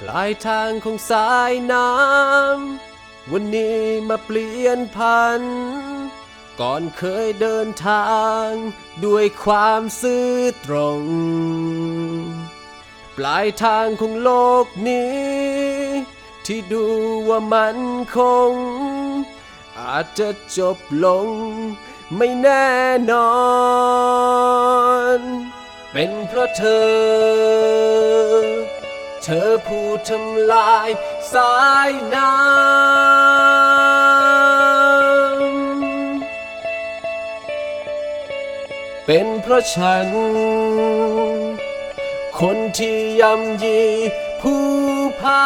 ปลายทางของสายน้ำวันนี้มาเปลี่ยนพัน ก่อนเคยเดินทาง ด้วยความซื่อตรง ปลายทางของโลกนี้ ที่ดูว่ามันคง อาจจะจบลง ไม่แน่นอน เป็นเพราะเธอ เธอผู้ทำลายสายน้ำ เป็นเพราะฉัน คนที่ยำยีผู้พา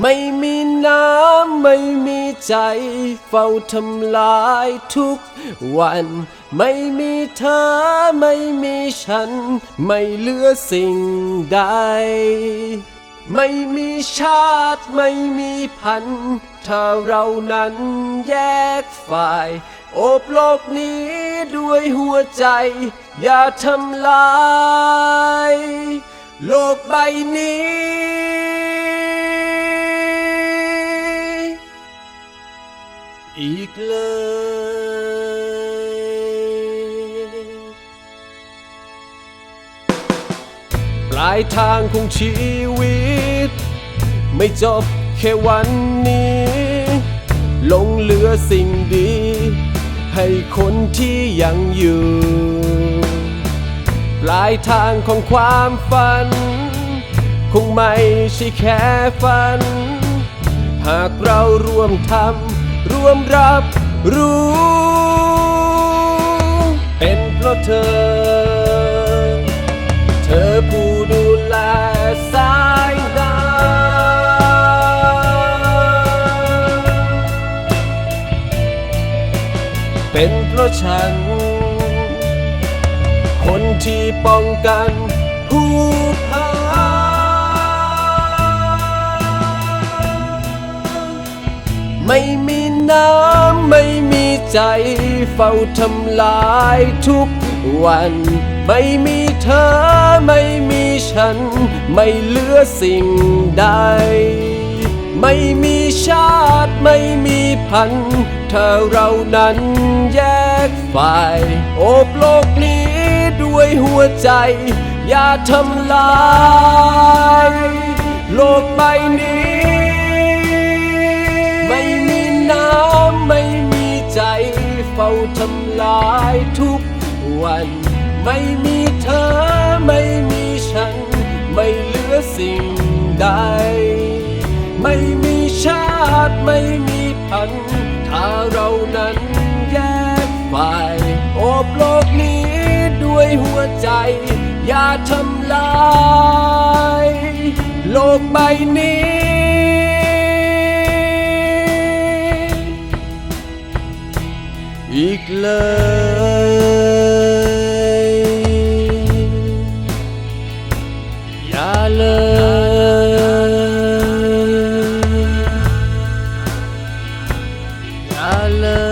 ไม่มีน้ำไม่มี ใจเฝ้าทำลายทุกวัน ไม่มีเธอไม่มีฉัน ไม่เหลือสิ่งใด ไม่มีชาติไม่มีพันธ์ถ้าเรานั้นแยกฝ่าย โอบโลกนี้ด้วยหัวใจ อย่าทำลาย โลกใบนี้ อีกเลย ปลายทางของชีวิต ไม่จบแค่วันนี้ ลงเหลือสิ่งดี ให้คนที่ยังอยู่ ปลายทางของความฝัน คงไม่ใช่แค่ฝัน หากเราร่วมทำ ร่วมรับรู้ เป็นเพราะเธอ เธอผู้ดูแลสายน้ำเป็นเพราะฉัน คนที่ป้องกันผู้พาไม่มี น้ำไม่มีใจ เฝ้าทำลายทุกวัน ไม่มีเธอไม่มีฉัน ไม่เหลือสิ่งใด ไม่มีชาติไม่มีพันถ้าเรานั้นแยกฝ่าย โอบโลกนี้ด้วยหัวใจ อย่าทำลาย โลกใบนี้ ทำลายทุกวัน ไม่มีเธอไม่มีฉัน ไม่เหลือสิ่งใด ไม่มีชาติไม่มีพันถ้าเรานั้นแยกฝ่ายโอบโลกนี้ด้วยหัวใจ อย่าทำลาย โลกใบนี้ อีกเลย อย่าเลย อย่าเลย